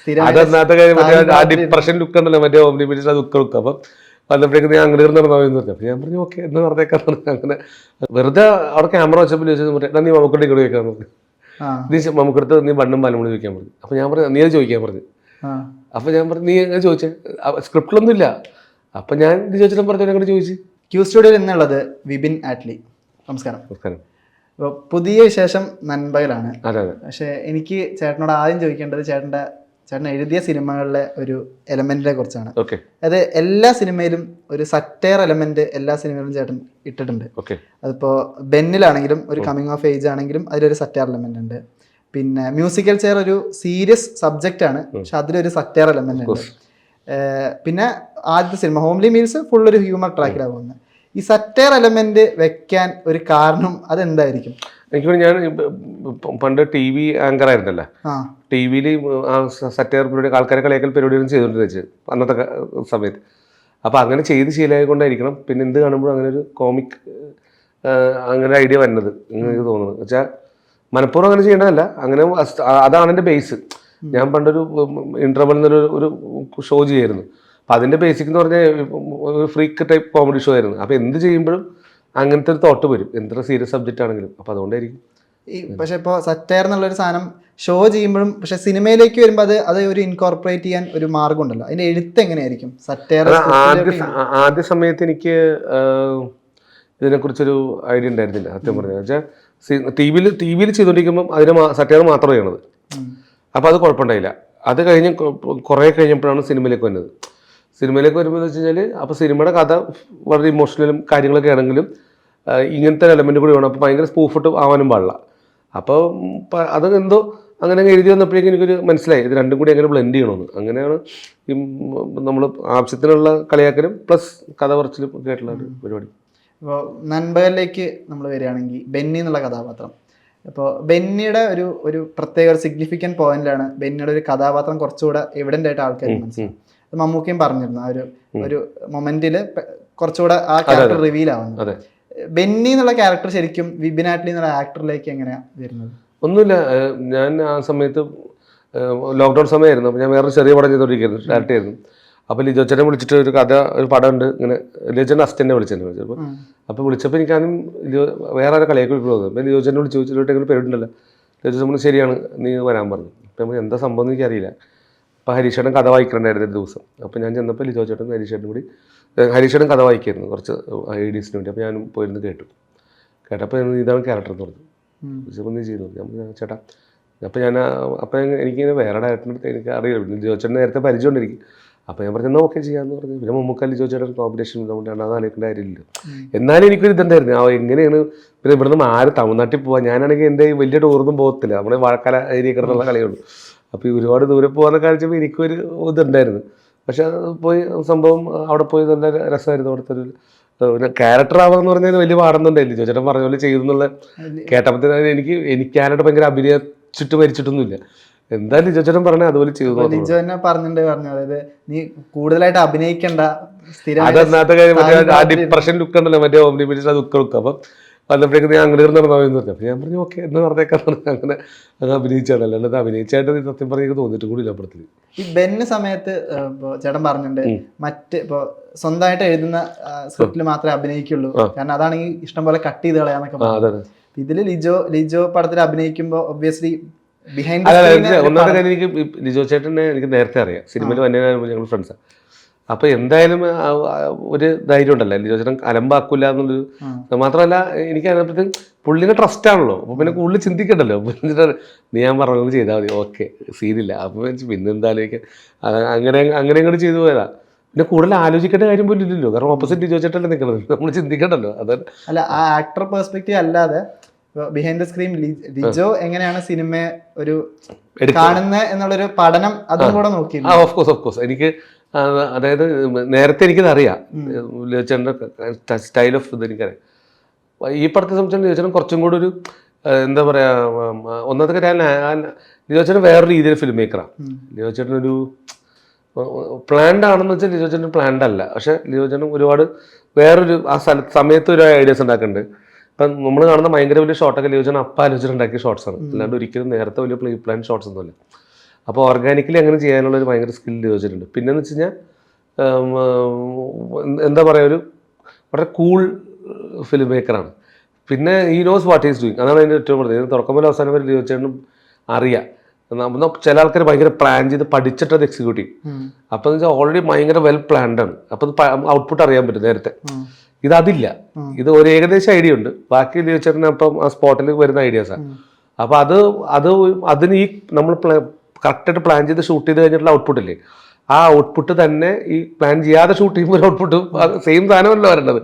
സ്ഥിരമായിട്ട് അതെന്നാത്ത കാര്യം ആ ഡിപ്രഷൻ ലുക്ക് ഉണ്ടല്ലോ മറ്റേ ഓംനി പിടിച്ച ദുഃഖ ലുക്ക് അപ്പം വന്നപ്പോഴേക്കും ഞാൻ അങ്ങനെ എന്ന് പറഞ്ഞു. അപ്പൊ ഞാൻ പറഞ്ഞു ഓക്കെ എന്ന് പറഞ്ഞേക്കാൻ പറഞ്ഞു അങ്ങനെ വെറുതെ അവിടെ ക്യാമറ വെച്ചപ്പോൾ ചോദിച്ചു മറ്റേ നീ മമ്മക്കടി ഇങ്ങോട്ട് ചോദിക്കാൻ പറഞ്ഞു. നീ മമ്മൂക്കടുത്ത് നീ ബണ്ണും പാലും കൂടി ചോദിക്കാൻ പറഞ്ഞു. അപ്പൊ ഞാൻ പറഞ്ഞു നീ അത് ചോദിക്കാൻ പറഞ്ഞു. അപ്പം ഞാൻ പറഞ്ഞു നീ എങ്ങനെ ചോദിച്ചേ? സ്ക്രിപ്റ്റിലൊന്നും ഇല്ല. അപ്പൊ ഞാൻ ഇത് ചോദിച്ചിട്ടും പറഞ്ഞു അങ്ങോട്ട് ചോദിച്ചു. ക്യൂ സ്റ്റുഡിയോയിൽ എന്നുള്ളത് വിപിൻ ആറ്റ്ലി. നമസ്കാരം. നമസ്കാരം. പുതിയ ശേഷം നൻപകലാണ്. അതെ അതെ. പക്ഷേ എനിക്ക് ചേട്ടനോട് ആദ്യം ചോദിക്കേണ്ടത് ചേട്ടന്റെ ചേട്ടൻ എഴുതിയ സിനിമകളിലെ ഒരു എലമെന്റിനെ കുറിച്ചാണ്. അത് എല്ലാ സിനിമയിലും ഒരു സറ്റയർ എലമെന്റ് എല്ലാ സിനിമയിലും ചേട്ടൻ ഇട്ടിട്ടുണ്ട്. അതിപ്പോ ബെന്നിലാണെങ്കിലും ഒരു കമ്മിങ് ഓഫ് ഏജ് ആണെങ്കിലും അതിലൊരു സറ്റയർ എലമെന്റ് ഉണ്ട്. പിന്നെ മ്യൂസിക്കൽ ചെയർ ഒരു സീരിയസ് സബ്ജക്റ്റ് ആണ് പക്ഷെ അതിലൊരു സറ്റയർ എലമെന്റ് ഉണ്ട്. പിന്നെ ആദ്യത്തെ സിനിമ ഹോംലി മീൽസ് ഫുൾ ഒരു ഹ്യൂമർ ട്രാക്കിലാണ് പോകുന്നത് ഈ സറ്റയർ എലമെന്റ് വെക്കാൻ ഒരു കാരണം അതെന്തായിരിക്കും? എനിക്ക് ഞാൻ പണ്ട് ടി വി ആങ്കർ ആയിരുന്നല്ലോ. ടി വിയിൽ സറ്റയർ പരിപാടി ആൾക്കാരെ കളിയാക്കൽ പരിപാടികളും ചെയ്തുകൊണ്ടിരുന്നത് വെച്ച് അന്നത്തെ സമയത്ത്. അപ്പോൾ അങ്ങനെ ചെയ്ത് ശീലമായിക്കൊണ്ടായിരിക്കണം. പിന്നെ എന്ത് കാണുമ്പോഴും അങ്ങനെ ഒരു കോമിക് അങ്ങനെ ഐഡിയ വരുന്നത് എനിക്ക് തോന്നുന്നത്. വെച്ചാൽ മനഃപൂർവം അങ്ങനെ ചെയ്യേണ്ടതല്ല. അങ്ങനെ അതാണ് എന്റെ ബേസ് ഞാൻ പണ്ടൊരു ഇന്റർവൽ എന്നൊരു ഒരു ഷോ ചെയ്യായിരുന്നു. അപ്പം അതിന്റെ ബേസിക് എന്ന് പറഞ്ഞാൽ ഒരു ഫ്രീക്ക് ടൈപ്പ് കോമഡി ഷോ ആയിരുന്നു. അപ്പോൾ എന്ത് ചെയ്യുമ്പോഴും അങ്ങനത്തെ ഒരു തോട്ട് വരും. എത്ര സീരിയസ് സബ്ജക്റ്റ് ആണെങ്കിലും. അപ്പോൾ അതുകൊണ്ടായിരിക്കും. ഈ പക്ഷേ ഇപ്പോൾ സറ്റയർ എന്നുള്ളൊരു സാധനം ഷോ ചെയ്യുമ്പോഴും പക്ഷേ സിനിമയിലേക്ക് വരുമ്പോൾ അത് അത് ഒരു ഇൻകോർപ്പറേറ്റ് ചെയ്യാൻ ഒരു മാർഗം ഉണ്ടല്ലോ. അതിന്റെ എഴുത്ത് എങ്ങനെയായിരിക്കും? സറ്റയർ ആദ്യ ആദ്യ സമയത്ത് എനിക്ക് ഇതിനെക്കുറിച്ചൊരു ഐഡിയ ഉണ്ടായിരുന്നില്ല സത്യം പറഞ്ഞു. വെച്ചാൽ ടി വിയിൽ ടി വിയിൽ ചെയ്തുകൊണ്ടിരിക്കുമ്പം അതിന് സറ്റയർ മാത്രമേ ചെയ്യണത്. അപ്പോൾ അത് കുഴപ്പമുണ്ടായില്ല. അത് കഴിഞ്ഞ് കുറേ കഴിഞ്ഞപ്പോഴാണ് സിനിമയിലേക്ക് വന്നത്. സിനിമയിലേക്ക് വരുമ്പോൾ എന്ന് വെച്ച് കഴിഞ്ഞാൽ അപ്പോൾ സിനിമയുടെ കഥ വളരെ ഇമോഷണലും കാര്യങ്ങളൊക്കെ ആണെങ്കിലും ഇങ്ങനത്തെ എലമെന്റ് കൂടി വേണം. അപ്പോൾ ഭയങ്കര സ്പൂഫിട്ട് ആവാനും പാടില്ല. അപ്പോൾ അത് എന്തോ അങ്ങനെ അങ്ങ് എഴുതി വന്നപ്പോഴേക്കും എനിക്കൊരു മനസ്സിലായി. ഇത് രണ്ടും കൂടി എങ്ങനെ ബ്ലെൻഡ് ചെയ്യണമെന്ന് അങ്ങനെയാണ് ഈ നമ്മൾ ആവശ്യത്തിനുള്ള കളിയാക്കലും പ്ലസ് കഥ പറച്ചിലും ഒക്കെ ആയിട്ടുള്ള ഒരു പരിപാടി. ഇപ്പോൾ നൻപകലിലേക്ക് നമ്മൾ വരികയാണെങ്കിൽ ബെന്നി എന്നുള്ള കഥാപാത്രം. അപ്പോൾ ബെന്നിയുടെ ഒരു ഒരു പ്രത്യേക ഒരു സിഗ്നിഫിക്കന്റ് പോയിന്റിലാണ് ബെന്നിയുടെ ഒരു കഥാപാത്രം കുറച്ചുകൂടെ എവിഡന്റ് ആയിട്ട് ആൾക്കാർ മനസ്സിലാക്കും മമ്മൂക്കയും പറഞ്ഞിരുന്നു ആ ഒരു ഒരു മൊമെന്റിൽ കുറച്ചുകൂടെ ആ ക്യാരക്ടർ റിവീൽ ആവുന്നു. ബെന്നി എന്നുള്ള ക്യാരക്ടർ ശരിക്കും വിപിൻ ആറ്റ്ലി എന്നുള്ള ആക്ടറിലേക്ക് എങ്ങനെയാണ് വരുന്നത്? ഒന്നുമില്ല ഞാൻ ആ സമയത്ത് ലോക്ക്ഡൗൺ സമയമായിരുന്നു അപ്പോൾ ഞാൻ വേറെ ചെറിയ പടം ചെയ്തുകൊണ്ടിരിക്കുന്നു ഡയറക്റ്റ് ആയിരുന്നു. അപ്പോൾ ലിജോച്ചനെ വിളിച്ചിട്ട് ഒരു കഥ ഒരു പടം ഉണ്ട് ഇങ്ങനെ ലിജോച്ചന്റെ അസ്റ്റന്റെ വിളിച്ചെന്നെ വിളിച്ചു അപ്പോൾ അപ്പോൾ വിളിച്ചപ്പോൾ എനിക്കാനും ലിജോ വേറെ ഒരു കളിയൊക്കെ വിളിക്കുന്നു തോന്നുന്നു. അപ്പോൾ ലിജോച്ചനെ വിളിച്ച് ചോദിച്ചിട്ട് എങ്ങനെ പേരുണ്ടല്ലോ. ലിജോച്ചൻ ശരിയാണ് നീ വരാൻ പറഞ്ഞു. അപ്പോൾ എന്താ സംഭവം എനിക്കറിയില്ല. അപ്പോൾ ഹരീഷേട്ടൻ കഥ വായിക്കണ്ടായിരുന്നു ഒരു ദിവസം. അപ്പോൾ ഞാൻ ചെന്നപ്പോൾ ലിജോ ചേട്ടൻ ഹരീഷേട്ടൻ കൂടി ഹരീഷേടൻ ഹരീഷേട്ടൻ കഥ വായിക്കായിരുന്നു കുറച്ച് ഐ ഡീസിന് വേണ്ടി. അപ്പോൾ ഞാനും പോയിരുന്നു കേട്ടു. കേട്ടപ്പോൾ ഞാൻ ഇതാണ് ക്യാരക്ടർ എന്ന് പറഞ്ഞു. ഉം. നീ ചെയ്തു. ഞാൻ ചേട്ടാ അപ്പോൾ ഞാൻ അപ്പോൾ എനിക്ക് വേറെ ഡയറക്ടറിന്റെ എനിക്ക് അറിയില്ല. ലിജോ ചേട്ടൻ നേരത്തെ പരിചയമുണ്ട് എനിക്ക് അപ്പോൾ ഞാൻ പറഞ്ഞു എന്നാൽ ഓക്കെ ചെയ്യാമെന്ന് പറഞ്ഞു. പിന്നെ മമ്മൂക്ക ലിജോ ചേട്ടൻ കോമ്പിനേഷൻ നമ്മൾ രണ്ടാമത് ആലോചിക്കേണ്ട കാര്യമില്ല എന്നാലും എനിക്കൊരു ഇതുണ്ടായിരുന്നു. ആ എങ്ങനെയാണ് പിന്നെ ഇവിടുന്ന് ആര് തമിഴ്നാട്ടിൽ പോകാൻ ഞാനാണെങ്കിൽ എന്റെ വലിയ ടൂറൊന്നും പോകത്തില്ല. നമ്മുടെ വാഴക്കാല ഏരിയ കിടന്നുള്ള കളിയുള്ളൂ. അപ്പോൾ ഈ ഒരുപാട് ദൂരെ പോകാനൊക്കെ കാണിച്ചപ്പോൾ എനിക്കൊരു ഇതുണ്ടായിരുന്നു. പക്ഷെ അത് പോയി സംഭവം അവിടെ പോയി നല്ല രസമായിരുന്നു അവിടുത്തെ ഒരു പിന്നെ ക്യാരക്ടർ എന്ന് പറഞ്ഞാൽ വലിയ പാടുന്നുണ്ടായിരുന്നു ചേട്ടൻ പറഞ്ഞ പോലെ ചെയ്തു എന്നുള്ള കേട്ടപ്പോഴത്തേനും എനിക്ക് എനിക്ക് ഞാനായിട്ട് ഭയങ്കര അഭിനയിച്ചിട്ട് മരിച്ചിട്ടൊന്നുമില്ല. എന്തായാലും ചേട്ടൻ പറഞ്ഞാൽ അതുപോലെ ചെയ്തു ലിജോ തന്നെ പറഞ്ഞിട്ടുണ്ട് പറഞ്ഞു. അതായത് നീ കൂടുതലായിട്ട് അഭിനയിക്കണ്ട അതെന്നാത്ത കാര്യം ആ ഡിപ്രഷൻ ലുക്ക് ഉണ്ടല്ലോ മറ്റേ ഓംനി പിടിച്ച ദുഃഖ ലുക്ക് അപ്പം വന്നപ്പോഴേക്കും നീ അങ്ങനെ നടന്നു പറഞ്ഞു. അപ്പോൾ ഞാൻ പറഞ്ഞു ഓക്കെ എന്ന് പറഞ്ഞേക്കാൻ പറഞ്ഞു അങ്ങനെ അത് അഭിനയിച്ചാണ് അല്ലാണ്ട് അഭിനയിച്ചായിട്ട് സത്യം പറഞ്ഞു തോന്നിയിട്ട് കൂടി ഇല്ല പടത്തിൽ ഈ ബെന്ന് സമയത്ത് ചേട്ടൻ പറഞ്ഞിട്ടുണ്ട് മറ്റ് ഇപ്പൊ സ്വന്തമായിട്ട് എഴുതുന്ന സ്ക്രിപ്റ്റിൽ മാത്രമേ അഭിനയിക്കുള്ളൂ. കാരണം അതാണെങ്കിൽ ഇഷ്ടം പോലെ കട്ട് ചെയ്ത് കളയാന്നൊക്കെ പറഞ്ഞു. ഇതിൽ ലിജോ ലിജോ പടത്തിൽ അഭിനയിക്കുമ്പോൾ ഒബ്വിയസ്ലി ബിഹൈൻഡ് ഒന്നാമത്തെ കാര്യം എനിക്ക് ലിജോ ചേട്ടനെ എനിക്ക് നേരത്തെ അറിയാം. സിനിമയിൽ വന്നതിന് ഞങ്ങൾ ഫ്രണ്ട്സാണ് അപ്പോൾ എന്തായാലും ഒരു ധൈര്യം ഉണ്ടല്ലോ എന്റെ ചോദിച്ചാൽ അലമ്പാക്കൂല എന്നുള്ളൊരു മാത്രമല്ല എനിക്ക് അതിനകത്ത് പുള്ളിനെ ട്രസ്റ്റ് ആണല്ലോ. അപ്പോൾ പിന്നെ കൂടുതൽ ചിന്തിക്കണ്ടല്ലോ. നീ ഞാൻ പറഞ്ഞത് ചെയ്താൽ മതി. ഓക്കെ സീനില്ല അപ്പോൾ പിന്നെ എന്തായാലും അങ്ങനെ അങ്ങനെ അങ്ങോട്ട് ചെയ്തു പോയതാ. പിന്നെ കൂടുതൽ ആലോചിക്കേണ്ട കാര്യം പോലും ഇല്ലല്ലോ. കാരണം ഓപ്പോസിറ്റ് ചോദിച്ചിട്ടല്ലേ ചേട്ടല്ലേ നിൽക്കുന്നത് നമ്മൾ ചിന്തിക്കണ്ടല്ലോ. അത് അല്ല ആ ആക്ടർ പെർസ്പെക്റ്റീവ് അല്ലാതെ ബിഹൈൻഡ് ദ സ്ക്രീൻ ലിജോ എങ്ങനെയാണ് സിനിമ ഒരു. കാണുന്നത് എന്നുള്ളൊരു പഠനം അതും കൂടെ നോക്കി ഓഫ് കോഴ്സ് ഓഫ് കോഴ്സ് എനിക്ക് അതായത് നേരത്തെ എനിക്കത് അറിയാം ലിയോച്ചേട്ടന്റെ സ്റ്റൈൽ ഓഫ് ഇത് എനിക്കറിയാം. ഈ പടത്തെ സംബന്ധിച്ച് ലിയോച്ചേട്ടൻ കുറച്ചും കൂടി ഒരു എന്താ പറയുക ഒന്നാമത്തെ കാര്യം ലിയോച്ചേട്ടൻ വേറെ രീതിയിൽ ഫിലിം മേക്കറാണ് ലിയോച്ചേട്ടൻ ഒരു പ്ലാൻഡ് ആണെന്ന് വെച്ചാൽ ലിയോച്ചേട്ടൻ പ്ലാൻഡ് അല്ല പക്ഷെ ലിയോച്ചേട്ടൻ ഒരുപാട് വേറൊരു ആ സ്ഥല സമയത്ത് ഒരു ഐഡിയാസ് ഉണ്ടാക്കുന്നുണ്ട് ഇപ്പം നമ്മൾ കാണുന്ന ഭയങ്കര വലിയ ഷോട്ടൊക്കെ ലിയോച്ചേട്ടൻ അപ്പം ആലോചിച്ചിട്ടുണ്ടാക്കിയ ഉണ്ടാക്കിയ ഷോട്ട്സ് ആണ് അല്ലാണ്ട് ഒരിക്കലും നേരത്തെ വലിയ പ്ലേ പ്ലാൻ ഷോട്ട്സ് ഒന്നുമല്ല. അപ്പോൾ ഓർഗാനിക്കലി അങ്ങനെ ചെയ്യാനുള്ള ഒരു ഭയങ്കര സ്കിൽ ചോദിച്ചിട്ടുണ്ട്. പിന്നെന്ന് വെച്ച് കഴിഞ്ഞാൽ എന്താ പറയുക ഒരു വളരെ കൂൾ ഫിലിം മേക്കറാണ് പിന്നെ ഈ നോസ് വാട്ട് ഈസ് ഡൂയിങ് അതാണ് അതിന്റെ ഏറ്റവും കൂടുതൽ തുടക്കം മുതൽ അവസാനം വരെ ചോദിച്ചാലും അറിയാം. ചില ആൾക്കാർ ഭയങ്കര പ്ലാൻ ചെയ്ത് പഠിച്ചിട്ട് അത് എക്സിക്യൂട്ട് ചെയ്യും. അപ്പൊ എന്ന് വെച്ചാൽ ഓൾറെഡി ഭയങ്കര വെൽ പ്ലാൻഡ് ആണ്. അപ്പോൾ ഔട്ട്പുട്ട് അറിയാൻ പറ്റും നേരത്തെ. ഇത് അതില്ല ഇത് ഒരു ഏകദേശം ഐഡിയ ഉണ്ട്. ബാക്കി ചേട്ടൻ അപ്പം ആ സ്പോട്ടിൽ വരുന്ന ഐഡിയാസാണ് അപ്പോൾ അത് അത് അതിന് ഈ നമ്മൾ കറക്റ്റായിട്ട് പ്ലാൻ ചെയ്ത് ഷൂട്ട് ചെയ്ത് കഴിഞ്ഞിട്ടുള്ള ഔട്ട്പുട്ട് ഇല്ലേ? ആ ഔട്ട്പുട്ട് തന്നെ ഈ പ്ലാൻ ചെയ്യാതെ ഷൂട്ട് ചെയ്യുമ്പോൾ ഒരു ഔട്ട്പുട്ട് സെയിം സാധനമല്ല വരേണ്ടത്.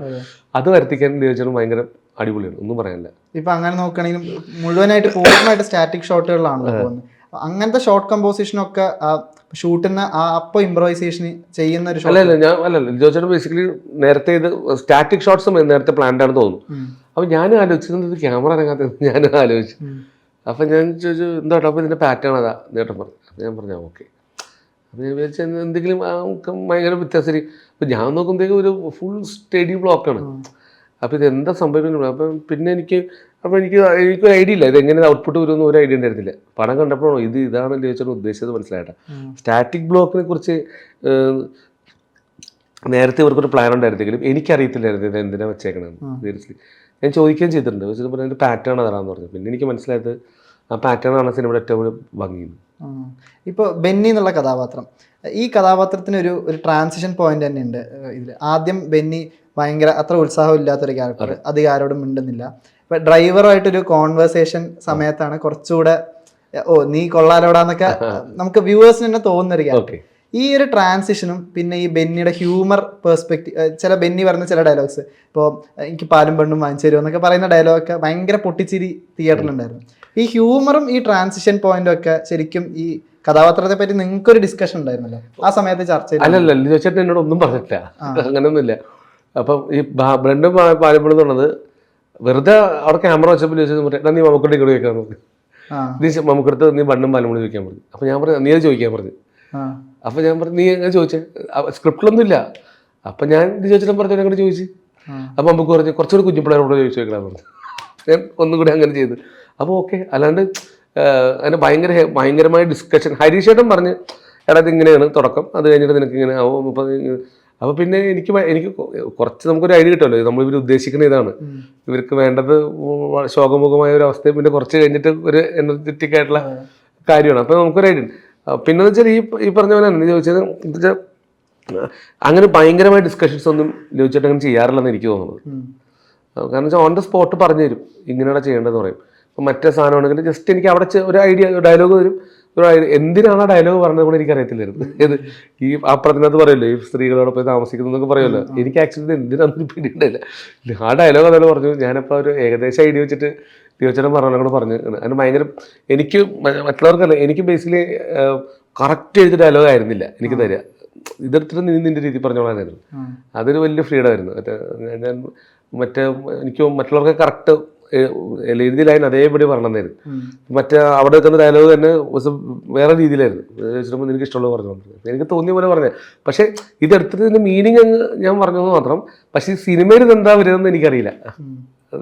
അത്. വരുത്തിക്കാൻ ചോദിച്ചാൽ ഭയങ്കര അടിപൊളിയാണ്. ഒന്നും പറയാനില്ല. ഇപ്പൊ അങ്ങനെ നോക്കുകയാണെങ്കിൽ മുഴുവനായിട്ട് പൂർണമായിട്ട് സ്റ്റാറ്റിക് ഷോട്ടുകളാണ് പോകുന്നത്. അങ്ങനത്തെ ഷോർട്ട് കമ്പോസിഷനൊക്കെ ഷൂട്ടിന് ആ അപ്പോൾ ഇംപ്രൈസേഷൻ ചെയ്യുന്ന ഒരു അല്ല ഷോട്ട് അല്ല ഞാൻ അല്ല അല്ല ജോച്ചേട്ടൻ ബേസിക്കലി നേരത്തെ ഇത് സ്റ്റാറ്റിക് ഷോട്ട്സ് നേരത്തെ പ്ലാൻഡ് ആണെന്ന് തോന്നുന്നു. അപ്പോൾ ഞാൻ ആലോചിച്ചത് ക്യാമറ അനങ്ങാത്ത ഞാൻ ആലോചിച്ചു. അപ്പം ഞാൻ ചോദിച്ചു എന്താ അപ്പോൾ ഇതിന്റെ പാറ്റേൺ അതാ നേട്ടം പറഞ്ഞു. അപ്പം ഞാൻ പറഞ്ഞു ഓക്കെ. അപ്പം ഞാൻ വിചാരിച്ചു എന്തെങ്കിലും നമുക്ക് ഭയങ്കര വ്യത്യാസം അപ്പം ഞാൻ നോക്കുമ്പോഴത്തേക്കും ഒരു ഫുൾ സ്റ്റഡി ബ്ലോക്കാണ് അപ്പോൾ ഇത് എന്താ സംഭവിക്കുന്നത്? അപ്പം പിന്നെ എനിക്ക് അപ്പോൾ എനിക്ക് എനിക്കൊരു ഐഡിയ ഇല്ല. ഇത് എങ്ങനെ ഔട്ട്പുട്ട് വരുമെന്ന് ഒരു ഐഡിയ ഉണ്ടായിരുന്നില്ല. പടം കണ്ടപ്പോഴോ ഇത് ഇതാണ് ചോദിച്ചാൽ ഉദ്ദേശിച്ചത്? മനസ്സിലായിട്ടാ. സ്റ്റാറ്റിക് ബ്ലോക്കിനെ കുറിച്ച് നേരത്തെ ഇവർക്കൊരു പ്ലാൻ ഉണ്ടായിരുന്നെങ്കിലും എനിക്കറിയത്തില്ലായിരുന്നു ഇത് എന്തിനാണ് വെച്ചേക്കണമെന്ന് സീരിയസ്ലി ഞാൻ ചോദിക്കുകയും ചെയ്തിട്ടുണ്ട്. വെച്ചിട്ട് പറഞ്ഞ പാറ്റേൺ അതാണെന്ന് പറഞ്ഞു. പിന്നെ എനിക്ക് മനസ്സിലായത് ആ പാറ്റേൺ ആണ് സിനിമയുടെ ഏറ്റവും വലിയ ഭംഗി ഇപ്പോൾ ബെന്നി എന്നുള്ള കഥാപാത്രം. ഈ കഥാപാത്രത്തിന് ഒരു ഒരു ട്രാൻസിഷൻ പോയിന്റ് തന്നെ ഉണ്ട്. ഇതിൽ ആദ്യം ബെന്നി ഭയങ്കര അത്ര ഉത്സാഹം ഇല്ലാത്തൊരു ക്യാരക്ടർ അധികം ആരോടും മിണ്ടുന്നില്ല. ഇപ്പൊ ഡ്രൈവറായിട്ടൊരു കോൺവെർസേഷൻ സമയത്താണ് കുറച്ചുകൂടെ ഓ നീ കൊള്ളാലോടാന്നൊക്കെ നമുക്ക് വ്യൂവേഴ്സിന് തന്നെ തോന്നുന്നൊരു ക്യാരക്ടർ ഈ ഒരു ട്രാൻസിഷനും പിന്നെ ഈ ബെന്നിയുടെ ഹ്യൂമർ പെർസ്പെക്റ്റീവ് ചില ബെന്നി പറഞ്ഞ ചില ഡയലോഗ്സ് ഇപ്പോൾ എനിക്ക് പാലും പെണ്ണും വാങ്ങിച്ചു തരുമോ എന്നൊക്കെ പറയുന്ന ഡയലോഗൊക്കെ ഭയങ്കര പൊട്ടിച്ചിരി തിയേറ്ററിലുണ്ടായിരുന്നു ഈ ഹ്യൂമറും ഈ ട്രാൻസിഷൻ പോയിന്റും ഒക്കെ ശരിക്കും ഈ കഥാപാത്രത്തെ പറ്റി നിങ്ങൾക്കൊരു ഡിസ്കഷൻ ഉണ്ടായിരുന്നല്ലോ? ആ സമയത്ത് ചർച്ച ചെയ്തു അല്ലല്ല ലിജോ ചേട്ടൻ എന്നോട് ഒന്നും പറഞ്ഞിട്ടില്ല. അങ്ങനെയൊന്നുമില്ല അപ്പം ഈ ബ്രണ്ടും പാലപ്പുഴ എന്നുള്ളത് വെറുതെ അവിടെ ക്യാമറ വെച്ചപ്പോൾ ചോദിച്ചത് പറയാം നീ മമ്മക്കടി കൂടെ ചോദിക്കാൻ നോക്കി നീ മമ്മക്കടുത്ത് നീ ബണ്ണും പാലപ്പുഴ ചോദിക്കാൻ പറഞ്ഞു. അപ്പോൾ ഞാൻ പറഞ്ഞു നീ ചോദിക്കാൻ പറഞ്ഞു. ആ അപ്പോൾ ഞാൻ പറഞ്ഞു നീ എങ്ങനെ ചോദിച്ചേ? സ്ക്രിപ്റ്റിലൊന്നും ഇല്ല. അപ്പം ഞാൻ ചോദിച്ചിട്ട് പറഞ്ഞു അങ്ങനെ ചോദിച്ചു. അപ്പം നമുക്ക് പറഞ്ഞു കുറച്ചുകൂടി കുഞ്ഞിപ്പിള്ളേരോട് ചോദിച്ചു വെക്കണം പറഞ്ഞു. ഞാൻ ഒന്നും കൂടി അങ്ങനെ ചെയ്തു. അപ്പോൾ ഓക്കെ അല്ലാണ്ട് അതിന് ഭയങ്കര ഭയങ്കരമായ ഡിസ്കഷൻ ഹരീഷേട്ടൻ പറഞ്ഞ് എടാ ഇതിങ്ങനെയാണ് ഇങ്ങനെയാണ് തുടക്കം. അത് കഴിഞ്ഞിട്ട് നിനക്ക് ഇങ്ങനെ ആവും. അപ്പം അപ്പോൾ പിന്നെ എനിക്ക് എനിക്ക് കുറച്ച് നമുക്കൊരു ഐഡിയ കിട്ടുമല്ലോ. നമ്മൾ ഇവർ ഉദ്ദേശിക്കുന്ന ഇതാണ്. ഇവർക്ക് വേണ്ടത് ശോകമുഖമായ ഒരു അവസ്ഥയും പിന്നെ കുറച്ച് കഴിഞ്ഞിട്ട് ഒരു എനർജറ്റിക് ആയിട്ടുള്ള കാര്യമാണ്. അപ്പോൾ നമുക്കൊരു ഐഡിയ ഉണ്ട്. പിന്നെ വെച്ചാൽ ഈ ഈ പറഞ്ഞ പോലെ തന്നെ ചോദിച്ചത് എന്താ വെച്ചാൽ അങ്ങനെ ഭയങ്കരമായ ഡിസ്കഷൻസ് ഒന്നും ചോദിച്ചിട്ട് അങ്ങനെ ചെയ്യാറില്ലെന്ന് എനിക്ക് തോന്നുന്നത്. കാരണം വെച്ചാൽ ഓൺ ദ സ്പോട്ട് പറഞ്ഞു തരും ഇങ്ങനെയാണ് ചെയ്യേണ്ടതെന്ന് പറയും. ഇപ്പം മറ്റേ സാധനമാണെങ്കിൽ ജസ്റ്റ് എനിക്ക് അവിടെ ഒരു ഐഡിയ ഡയലോഗ് വരും. ഒരു ഐഡിയ എന്തിനാണ് ആ ഡയലോഗ് പറഞ്ഞത് കൂടെ എനിക്ക് അറിയത്തില്ലായിരുന്നു ഏത് ഈ ആ പ്രതിനകത്ത് പറയല്ലോ ഈ സ്ത്രീകളോട് പോയി താമസിക്കുന്നു എന്നൊക്കെ പറയുമല്ലോ. എനിക്ക് ആക്ച്വലി എന്തിനാണെന്ന് പിടിയിട്ടില്ല ആ ഡയലോഗ് അതായത് പറഞ്ഞു ഞാനപ്പോൾ ഒരു ഏകദേശം ഐഡിയ വെച്ചിട്ട് തീർച്ചയായിട്ടും പറഞ്ഞ കൂടെ പറഞ്ഞു അതിന് ഭയങ്കര എനിക്ക് മറ്റുള്ളവർക്കല്ല എനിക്ക് ബേസിക്കലി കറക്റ്റ് എഴുതി ഡയലോഗ് ആയിരുന്നില്ല എനിക്ക് തരിക ഇതെടുത്തിട്ട് നീ നിന്റെ രീതി പറഞ്ഞോളാനായിരുന്നു. അതൊരു വലിയ ഫ്രീഡം ആയിരുന്നു. മറ്റേ ഞാൻ മറ്റേ എനിക്ക് മറ്റുള്ളവർക്ക് കറക്റ്റ് എഴുതി ലൈൻ അതേപടി പറഞ്ഞതായിരുന്നു. മറ്റേ അവിടെ വെക്കുന്ന ഡയലോഗ് തന്നെ വേറെ രീതിയിലായിരുന്നു. വെച്ചിട്ട് നിനക്ക് ഇഷ്ടമുള്ളത് പറഞ്ഞു. എനിക്ക് തോന്നിയ പോലെ പറഞ്ഞത് പക്ഷേ ഇതെടുത്തതിന്റെ മീനിങ് അങ്ങ് ഞാൻ പറഞ്ഞത് മാത്രം. പക്ഷേ ഈ സിനിമയിൽ ഇതെന്താ വരുന്നതെന്ന് എനിക്കറിയില്ല.